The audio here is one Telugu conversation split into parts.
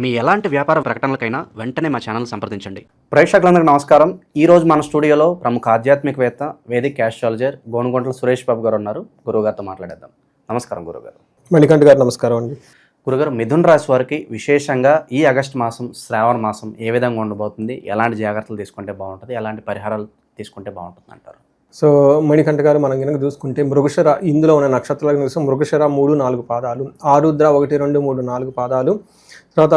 మీ ఎలాంటి వ్యాపార ప్రకటనలకైనా వెంటనే మా ఛానల్ సంప్రదించండి. ప్రేక్షకులందరికీ నమస్కారం. ఈ రోజు మన స్టూడియోలో ప్రముఖ ఆధ్యాత్మికవేత్త వేదిక్ క్యాస్ట్రాలజర్ గోనుగొంటల సురేష్ బాబు గారు ఉన్నారు. గురువుగారితో మాట్లాడేద్దాం. నమస్కారం గురుగారు మణికంఠ గారు నమస్కారం అండి. గురుగారు మిథున్ రాశి వారికి విశేషంగా ఈ ఆగస్టు మాసం శ్రావణ మాసం ఏ విధంగా ఉండబోతుంది? ఎలాంటి జాగ్రత్తలు తీసుకుంటే బాగుంటుంది? ఎలాంటి పరిహారాలు తీసుకుంటే బాగుంటుంది అంటారు? సో మణికంఠ గారు మనం కనుక చూసుకుంటే మృగశర ఇందులో ఉన్న నక్షత్రాలకు చూస్తే మృగశర మూడు నాలుగు పాదాలు ఆరుద్ర ఒకటి రెండు మూడు నాలుగు పాదాలు తర్వాత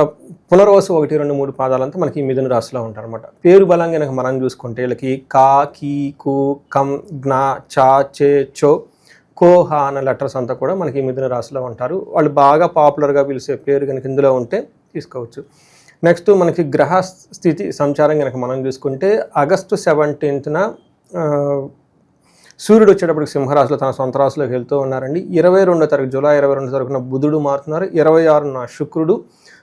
పునర్వసు ఒకటి రెండు మూడు పాదాలంతా మనకి మిథున రాశిలో ఉంటారనమాట పేరు బలంగా కనుక మనం చూసుకుంటే వీళ్ళకి కా కీ కు కం జ్ఞా చా చే చో కోహా అనే అన్న లెటర్స్ అంతా కూడా మనకి మిథున రాశిలో ఉంటారు. వాళ్ళు బాగా పాపులర్గా పిలిచే పేరు కనుక ఇందులో ఉంటే తీసుకోవచ్చు. నెక్స్ట్ మనకి గ్రహ స్థితి సంచారం కనుక మనం చూసుకుంటే ఆగస్టు సెవెంటీన్త్న సూర్యుడు వచ్చేటప్పటికి సింహరాశిలో తన సొంత రాశిలోకి వెళ్తూ ఉన్నారండి. ఇరవై రెండో తారీఖు జూలై ఇరవై రెండో తారీఖున బుధుడు మారుతున్నారు. ఇరవై ఆరున శుక్రుడు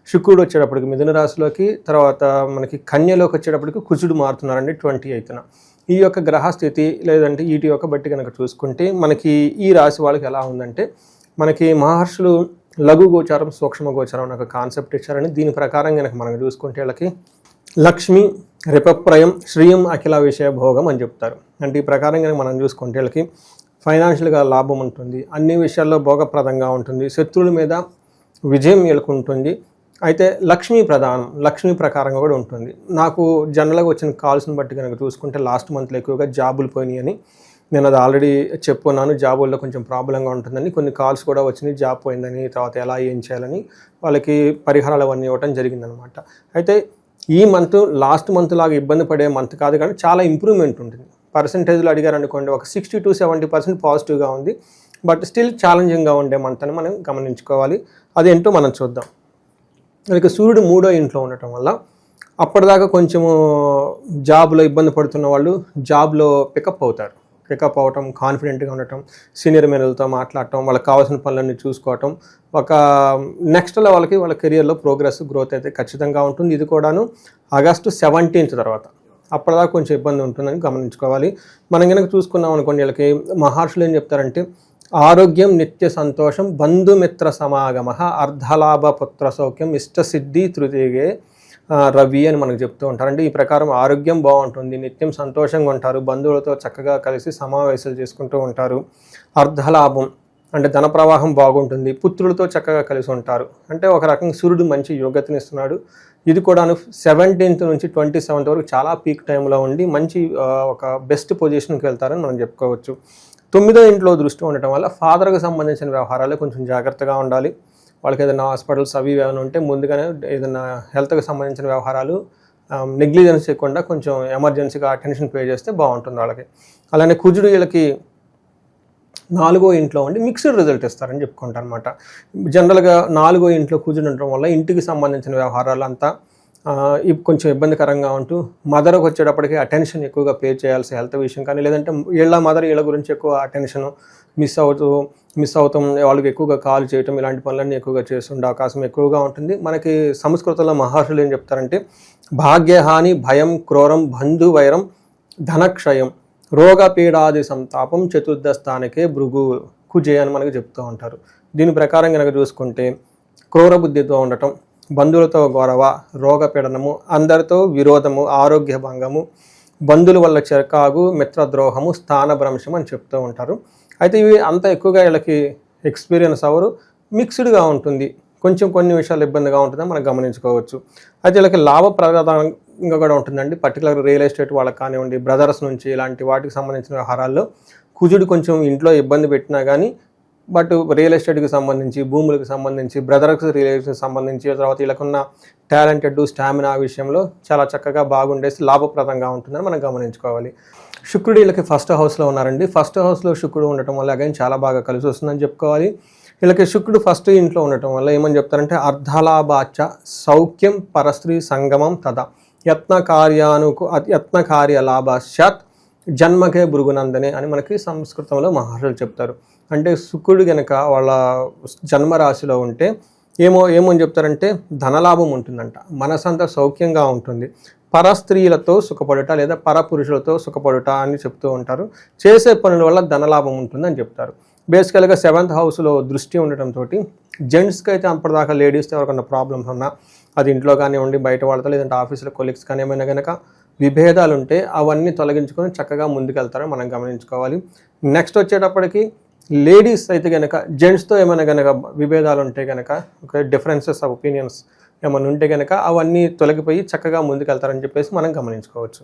శుక్రుడు వచ్చేటప్పటికి మిథున రాశిలోకి తర్వాత మనకి కన్యలోకి వచ్చేటప్పటికి కుజుడు మారుతున్నారండి ట్వంటీ ఎయిత్న. ఈ యొక్క గ్రహస్థితి లేదంటే వీటి యొక్క బట్టి కనుక చూసుకుంటే మనకి ఈ రాశి వాళ్ళకి ఎలా ఉందంటే మనకి మహర్షులు లఘు గోచారం సూక్ష్మ గోచారం అనే ఒక కాన్సెప్ట్ ఇచ్చారని దీని ప్రకారం కనుక మనం చూసుకుంటే వీళ్ళకి లక్ష్మి రిపప్రయం శ్రీయం అఖిల విషయ భోగం అని చెప్తారు. అంటే ఈ ప్రకారం కనుక మనం చూసుకుంటే వీళ్ళకి ఫైనాన్షియల్గా లాభం ఉంటుంది అన్ని విషయాల్లో భోగప్రదంగా ఉంటుంది శత్రువుల మీద విజయం ఎలుకుంటుంది అయితే లక్ష్మీ ప్రధానం లక్ష్మీ ప్రకారంగా కూడా ఉంటుంది. నాకు జనరల్గా వచ్చిన కాల్స్ని బట్టి కనుక చూసుకుంటే లాస్ట్ మంత్లో ఎక్కువగా జాబులు పోయినాయని నేను అది ఆల్రెడీ చెప్పున్నాను. జాబుల్లో కొంచెం ప్రాబ్లంగా ఉంటుందని కొన్ని కాల్స్ కూడా వచ్చినాయి. జాబ్ పోయిందని తర్వాత ఎలా ఏం చేయాలని వాళ్ళకి పరిహారాలు అవన్నీ ఇవ్వటం జరిగిందనమాట. అయితే ఈ మంత్ లాస్ట్ మంత్ లాగా ఇబ్బంది పడే మంత్ కాదు కానీ చాలా ఇంప్రూవ్మెంట్ ఉంటుంది. పర్సంటేజ్లు అడిగారు అనుకోండి ఒక సిక్స్టీ టు సెవెంటీ పర్సెంట్ పాజిటివ్గా ఉంది. బట్ స్టిల్ ఛాలెంజింగ్గా ఉండే మంత్ అని మనం గమనించుకోవాలి. అదేంటో మనం చూద్దాం. ఇక సూర్యుడు మూడో ఇంట్లో ఉండటం వల్ల అప్పటిదాకా కొంచెము జాబ్లో ఇబ్బంది పడుతున్న వాళ్ళు జాబ్లో పికప్ అవుతారు. పికప్ అవటం కాన్ఫిడెంట్గా ఉండటం సీనియర్ మెనలతో మాట్లాడటం వాళ్ళకి కావాల్సిన పనులన్నీ చూసుకోవటం ఒక నెక్స్ట్ లెవెల్కి వాళ్ళ కెరియర్లో ప్రోగ్రెస్ గ్రోత్ అయితే ఖచ్చితంగా ఉంటుంది. ఇది కూడాను ఆగస్టు సెవెంటీన్త్ తర్వాత. అప్పటిదాకా కొంచెం ఇబ్బంది ఉంటుందని గమనించుకోవాలి. మనం కనుక చూసుకున్నాం అనుకోండి వీళ్ళకి మహర్షులు ఏం చెప్తారంటే ఆరోగ్యం నిత్య సంతోషం బంధుమిత్ర సమాగమ అర్ధలాభ పుత్ర సౌఖ్యం ఇష్టసిద్ధి తృతీగే రవి అని మనకు చెప్తూ ఉంటారు అంటే ఈ ప్రకారం ఆరోగ్యం బాగుంటుంది నిత్యం సంతోషంగా ఉంటారు బంధువులతో చక్కగా కలిసి సమావేశాలు చేసుకుంటూ ఉంటారు. అర్ధలాభం అంటే ధన ప్రవాహం బాగుంటుంది పుత్రులతో చక్కగా కలిసి ఉంటారు. అంటే ఒక రకంగా సూర్యుడు మంచి యోగ్యతనిస్తున్నాడు ఇది కూడాను సెవెంటీన్త్ నుంచి ట్వంటీ సెవెంత్ వరకు చాలా పీక్ టైంలో ఉండి మంచి ఒక బెస్ట్ పొజిషన్కి వెళ్తారని మనం చెప్పుకోవచ్చు. తొమ్మిదో ఇంట్లో దృష్టి ఉండటం వల్ల ఫాదర్కి సంబంధించిన వ్యవహారాలు కొంచెం జాగ్రత్తగా ఉండాలి. వాళ్ళకి ఏదైనా హాస్పిటల్స్ అవి ఏమైనా ఉంటే ముందుగానే ఏదైనా హెల్త్కి సంబంధించిన వ్యవహారాలు నెగ్లిజెన్స్ చేయకుండా కొంచెం ఎమర్జెన్సీగా అటెన్షన్ పే చేస్తే బాగుంటుంది వాళ్ళకి. అలానే కుజుడు వీళ్ళకి నాలుగో ఇంట్లో ఉండి మిక్స్డ్ రిజల్ట్ ఇస్తారని చెప్పుకుంటారు అనమాట జనరల్గా నాలుగో ఇంట్లో కూర్చుని ఉండటం వల్ల ఇంటికి సంబంధించిన వ్యవహారాలు అంతా కొంచెం ఇబ్బందికరంగా ఉంటూ మదర్కి వచ్చేటప్పటికి అటెన్షన్ ఎక్కువగా పే చేయాల్సి హెల్త్ విషయం కానీ లేదంటే వీళ్ళ మదర్ వీళ్ళ గురించి ఎక్కువ అటెన్షన్ మిస్ అవుతూ మిస్ అవుతాం వాళ్ళకి ఎక్కువగా కాల్ చేయటం ఇలాంటి పనులన్నీ ఎక్కువగా చేస్తుండే అవకాశం ఎక్కువగా ఉంటుంది. మనకి సంస్కృతంలో మహర్షులు ఏం చెప్తారంటే భాగ్యహాని భయం క్రోరం బంధు వైరం ధనక్షయం రోగపీడాది సంతాపం చతుర్థ స్థానికే భృగు కుజే అని మనకు చెప్తూ ఉంటారు. దీని ప్రకారం కనుక చూసుకుంటే క్రోర బుద్ధితో ఉండటం బంధువులతో గొడవ రోగపీడనము అందరితో విరోధము ఆరోగ్య భంగము బంధువుల వల్ల చిరకాగు మిత్రద్రోహము స్థానభ్రంశం అని చెప్తూ ఉంటారు. అయితే ఇవి అంత ఎక్కువగా వీళ్ళకి ఎక్స్పీరియన్స్ అవరు మిక్స్డ్గా ఉంటుంది. కొంచెం కొన్ని విషయాలు ఇబ్బందిగా ఉంటుందని మనం గమనించుకోవచ్చు. అయితే వీళ్ళకి లాభప్రదానంగా కూడా ఉంటుందండి. పర్టికులర్ రియల్ ఎస్టేట్ వాళ్ళకి కానివ్వండి బ్రదర్స్ నుంచి ఇలాంటి వాటికి సంబంధించిన వ్యవహారాల్లో కుజుడు కొంచెం ఇంట్లో ఇబ్బంది పెట్టినా కానీ బట్ రియల్ ఎస్టేట్కి సంబంధించి భూములకు సంబంధించి బ్రదర్స్ రిలేషన్కి సంబంధించి తర్వాత వీళ్ళకున్న టాలెంటెడ్ స్టామినా విషయంలో చాలా చక్కగా బాగుండేసి లాభప్రదంగా ఉంటుందని మనం గమనించుకోవాలి. శుక్రుడు వీళ్ళకి ఫస్ట్ హౌస్లో ఉన్నారండి. ఫస్ట్ హౌస్లో శుక్రుడు ఉండటం వల్ల అగైన్ చాలా బాగా కలిసి వస్తుందని చెప్పుకోవాలి. వీళ్ళకి శుక్రుడు ఫస్ట్ ఇంట్లో ఉండటం వల్ల ఏమని చెప్తారంటే అర్ధలాభాచ సౌఖ్యం పరస్త్రీ సంగమం తథ యత్న కార్యానుకు యత్న కార్య లాభాశ్చాత్ జన్మకే భృగునందనే అని మనకి సంస్కృతంలో మహర్షులు చెప్తారు. అంటే శుక్రుడు గనక వాళ్ళ జన్మరాశిలో ఉంటే ఏమో ఏమని చెప్తారంటే ధనలాభం ఉంటుందంట. మనసంతా సౌఖ్యంగా ఉంటుంది. పరస్త్రీలతో సుఖపడుట లేదా పరపురుషులతో సుఖపడుట అని చెప్తూ ఉంటారు. చేసే పనుల వల్ల ధనలాభం ఉంటుందని చెప్తారు. బేసికల్గా సెవెంత్ హౌస్లో దృష్టి ఉండటంతో జెంట్స్కి అయితే అప్పటిదాకా లేడీస్తో ఎవరికన్నా ప్రాబ్లమ్స్ ఉన్నా అది ఇంట్లో కానివ్వండి బయట వాళ్ళతో లేదంటే ఆఫీసులో కొలీగ్స్ కానీ ఏమైనా కనుక విభేదాలు ఉంటే అవన్నీ తొలగించుకొని చక్కగా ముందుకెళ్తారని మనం గమనించుకోవాలి. నెక్స్ట్ వచ్చేటప్పటికి లేడీస్ అయితే కనుక జెంట్స్తో ఏమైనా కనుక విభేదాలు ఉంటే కనుక ఒక డిఫరెన్సెస్ ఆఫ్ ఒపీనియన్స్ ఏమైనా ఉంటే కనుక అవన్నీ తొలగిపోయి చక్కగా ముందుకెళ్తారని చెప్పేసి మనం గమనించుకోవచ్చు.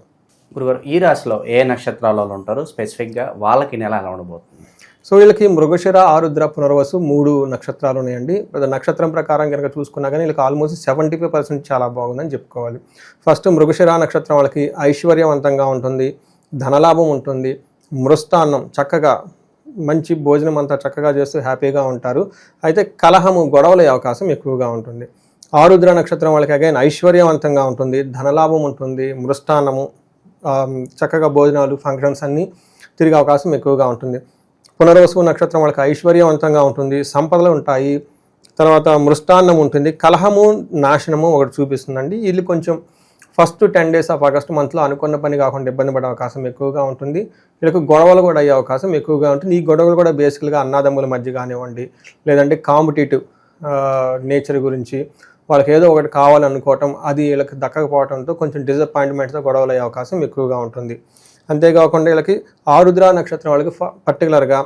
గురుగారు ఈ రాశిలో ఏ నక్షత్రాలలో ఉంటారు? స్పెసిఫిక్గా వాళ్ళకి నెల ఎలా ఉండబోతుంది? సో వీళ్ళకి మృగశిర ఆరుద్ర పునర్వసు మూడు నక్షత్రాలు ఉన్నాయండి. నక్షత్రం ప్రకారం కనుక చూసుకున్నా కానీ వీళ్ళకి ఆల్మోస్ట్ సెవెంటీ ఫైవ్ పర్సెంట్ చాలా బాగుందని చెప్పుకోవాలి. ఫస్ట్ మృగశిర నక్షత్రం వాళ్ళకి ఐశ్వర్యవంతంగా ఉంటుంది ధనలాభం ఉంటుంది మృష్టాన్నం చక్కగా మంచి భోజనం అంతా చక్కగా చేస్తూ హ్యాపీగా ఉంటారు. అయితే కలహము గొడవలయ్యే అవకాశం ఎక్కువగా ఉంటుంది. ఆరుద్ర నక్షత్రం వాళ్ళకి అగైన్ ఐశ్వర్యవంతంగా ఉంటుంది. ధనలాభం ఉంటుంది మృష్టాన్నము చక్కగా భోజనాలు ఫంక్షన్స్ అన్నీ తిరిగే అవకాశం ఎక్కువగా ఉంటుంది. పునర్వసు నక్షత్రం వాళ్ళకి ఐశ్వర్యవంతంగా ఉంటుంది. సంపదలు ఉంటాయి. తర్వాత మృష్టాన్నం ఉంటుంది. కలహము నాశనము ఒకటి చూపిస్తుందండి. వీళ్ళు కొంచెం first ten days of August మంత్లో అనుకున్న పని కాకుండా ఇబ్బంది పడే అవకాశం ఎక్కువగా ఉంటుంది. వీళ్ళకి గొడవలు కూడా అయ్యే అవకాశం ఎక్కువగా ఉంటుంది. ఈ గొడవలు కూడా బేసికల్గా అన్నాదమ్ముల మధ్య కానివ్వండి లేదంటే కాంపిటేటివ్ నేచర్ గురించి వాళ్ళకి ఏదో ఒకటి కావాలనుకోవటం అది వీళ్ళకి దక్కకపోవడంతో కొంచెం డిసప్పాయింట్మెంట్తో గొడవలు అయ్యే అవకాశం ఎక్కువగా ఉంటుంది. అంతేకాకుండా వీళ్ళకి ఆరుద్ర నక్షత్రం వాళ్ళకి పర్టికులర్గా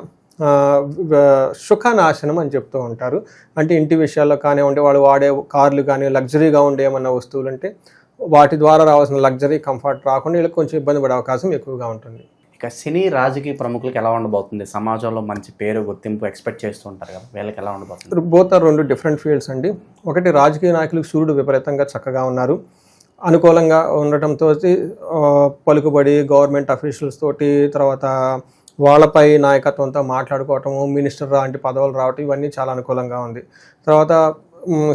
సుఖనాశనం అని చెప్తూ ఉంటారు. అంటే ఇంటి విషయాల్లో కానివ్వండి వాళ్ళు వాడే కార్లు కానీ లగ్జరీగా ఉండే ఏమన్నా వస్తువులు అంటే వాటి ద్వారా రావాల్సిన లగ్జరీ కంఫర్ట్ రాకుండా వీళ్ళకి కొంచెం ఇబ్బంది పడే అవకాశం ఎక్కువగా ఉంటుంది. ఇక సినీ రాజకీయ ప్రముఖులకు ఎలా ఉండబోతుంది? సమాజంలో మంచి పేరు గుర్తింపు ఎక్స్పెక్ట్ చేస్తూ ఉంటారు కదా వీళ్ళకి ఎలా ఉండబోతుంది? బోత్ ఆర్ రెండు డిఫరెంట్ ఫీల్డ్స్ అండి. ఒకటి రాజకీయ నాయకులకు సూర్యుడు విపరీతంగా చక్కగా ఉన్నారు. అనుకూలంగా ఉండటంతో పలుకుబడి గవర్నమెంట్ అఫీషియల్స్ తోటి తర్వాత వాళ్ళపై నాయకత్వంతో మాట్లాడుకోవటము మినిస్టర్ లాంటి పదవులు రావటం ఇవన్నీ చాలా అనుకూలంగా ఉంది. తర్వాత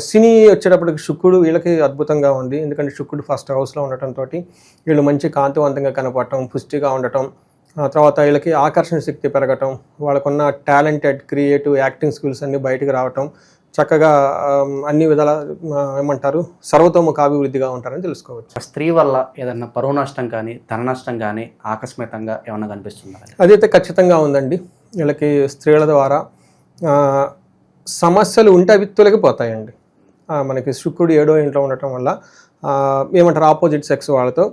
సినీ వచ్చేటప్పటికి శుక్రుడు వీళ్ళకి అద్భుతంగా ఉంది. ఎందుకంటే శుక్రుడు ఫస్ట్ హౌస్లో ఉండటంతో వీళ్ళు మంచి కాంతివంతంగా కనపడటం పుష్టిగా ఉండటం ఆ తర్వాత వీళ్ళకి ఆకర్షణ శక్తి పెరగటం వాళ్ళకున్న టాలెంటెడ్ క్రియేటివ్ యాక్టింగ్ స్కిల్స్ అన్ని బయటకు రావటం చక్కగా అన్ని విధాల ఏమంటారు సర్వతోముఖాభివృద్ధిగా ఉంటారని తెలుసుకోవచ్చు. స్త్రీ వల్ల ఏదన్నా పరువు నష్టం కానీ ధన నష్టం కానీ ఆకస్మికంగా ఏమన్నా కనిపిస్తుందా? అదైతే ఖచ్చితంగా ఉందండి. వీళ్ళకి స్త్రీల ద్వారా సమస్యలు ఉంటే అవి తొలగిపోతాయండి. మనకి శుక్రుడు ఏడో ఇంట్లో ఉండటం వల్ల ఏమంటారు ఆపోజిట్ సెక్స్ వాళ్ళతో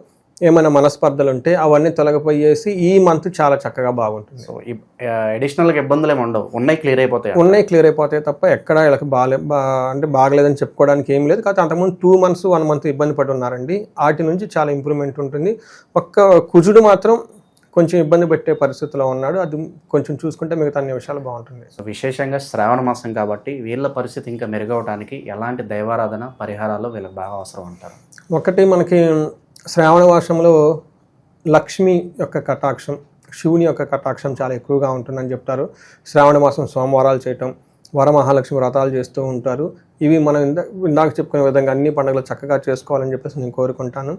ఏమైనా మనస్పర్ధలు ఉంటే అవన్నీ తొలగిపోయేసి ఈ మంత్ చాలా చక్కగా బాగుంటుంది. సో అడిషనల్గా ఇబ్బందులు ఏమి ఉండవు. ఉన్నాయి క్లియర్ అయిపోతాయి. ఉన్నాయి క్లియర్ అయిపోతాయి తప్ప ఎక్కడ వీళ్ళకి బాగాలే బా అంటే బాగలేదని చెప్పుకోవడానికి ఏం లేదు. కాకపోతే అంతకుముందు టూ మంత్స్ వన్ మంత్ ఇబ్బంది పడి ఉన్నారండి. వాటి నుంచి చాలా ఇంప్రూవ్మెంట్ ఉంటుంది. ఒక్క కుజుడు మాత్రం కొంచెం ఇబ్బంది పెట్టే పరిస్థితిలో ఉన్నాడు. అది కొంచెం చూసుకుంటే మిగతా అన్ని విషయాలు బాగుంటుంది. సో విశేషంగా శ్రావణ మాసం కాబట్టి వీళ్ళ పరిస్థితి ఇంకా మెరుగవడానికి ఎలాంటి దైవారాధన పరిహారాలు వీళ్ళకి బాగా అవసరం అంటారు? ఒకటి మనకి శ్రావణ మాసంలో లక్ష్మి యొక్క కటాక్షం శివుని యొక్క కటాక్షం చాలా ఎక్కువగా ఉంటుందని చెప్తారు. శ్రావణ మాసం సోమవారాలు చేయటం వరమహాలక్ష్మి వ్రతాలు చేస్తూ ఉంటారు. ఇవి మనం ఇందా ఇందాక చెప్పుకునే విధంగా అన్ని పండుగలు చక్కగా చేసుకోవాలని చెప్పేసి నేను కోరుకుంటాను.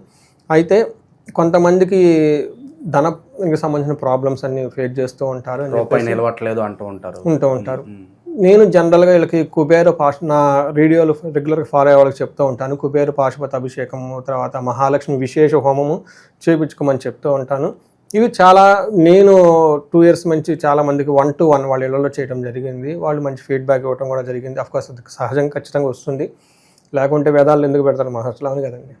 అయితే కొంతమందికి ధనకి సంబంధించిన ప్రాబ్లమ్స్ అన్ని ఫేస్ చేస్తూ ఉంటారు రూపాయి నిలవట్లేదు అంటూ ఉంటారు. ఉంటూ ఉంటారు. నేను జనరల్గా వీళ్ళకి కుబేర పాశ నా రేడియోలో రెగ్యులర్గా ఫాలో అయ్యే వాళ్ళకి చెప్తూ ఉంటాను. కుబేర పాశుపత అభిషేకము తర్వాత మహాలక్ష్మి విశేష హోమము చేయించుకోమని చెప్తూ ఉంటాను. ఇవి చాలా నేను టూ ఇయర్స్ నుంచి చాలా మందికి వన్ టు వన్ వాళ్ళ ఇళ్ళలో చేయడం జరిగింది. వాళ్ళు మంచి ఫీడ్బ్యాక్ ఇవ్వడం కూడా జరిగింది. అఫ్కోర్స్ అది సహజంగా ఖచ్చితంగా వస్తుంది. లేకుంటే వేదాలు ఎందుకు పెడతారు? మహర్షులు అని కదండి.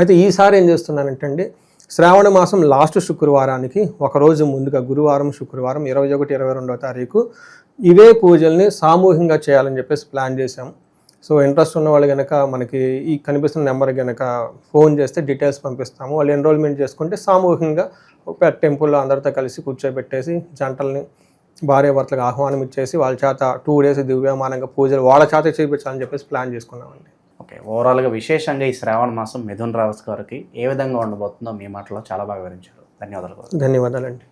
అయితే ఈసారి ఏం చేస్తున్నానంటే అండి శ్రావణ మాసం లాస్ట్ శుక్రవారానికి ఒకరోజు ముందుగా గురువారం శుక్రవారం ఇరవై ఒకటి ఇరవై రెండవ తారీఖు ఇవే పూజల్ని సామూహికంగా చేయాలని చెప్పేసి ప్లాన్ చేశాం సో ఇంట్రెస్ట్ ఉన్న వాళ్ళు కనుక మనకి ఈ కనిపిస్తున్న నెంబర్ కనుక ఫోన్ చేస్తే డీటెయిల్స్ పంపిస్తాము. వాళ్ళు ఎన్రోల్మెంట్ చేసుకుంటే సామూహికంగా ఒక టెంపుల్లో అందరితో కలిసి కూర్చోబెట్టేసి జంటల్ని భార్యాభర్తలకు ఆహ్వానం ఇచ్చేసి వాళ్ళ చేత టూ డేస్ దివ్యమానంగా పూజలు వాళ్ళ చేత చేయించాలని చెప్పేసి ప్లాన్ చేసుకున్నామండి. ఓకే ఓవరాల్గా విశేషంగా ఈ శ్రావణ మాసం మిథున్ రావస్ గారికి ఏ విధంగా ఉండబోతుందో మీ మాటలో చాలా బాగా వివరించారు. ధన్యవాదాలు. ధన్యవాదాలండి.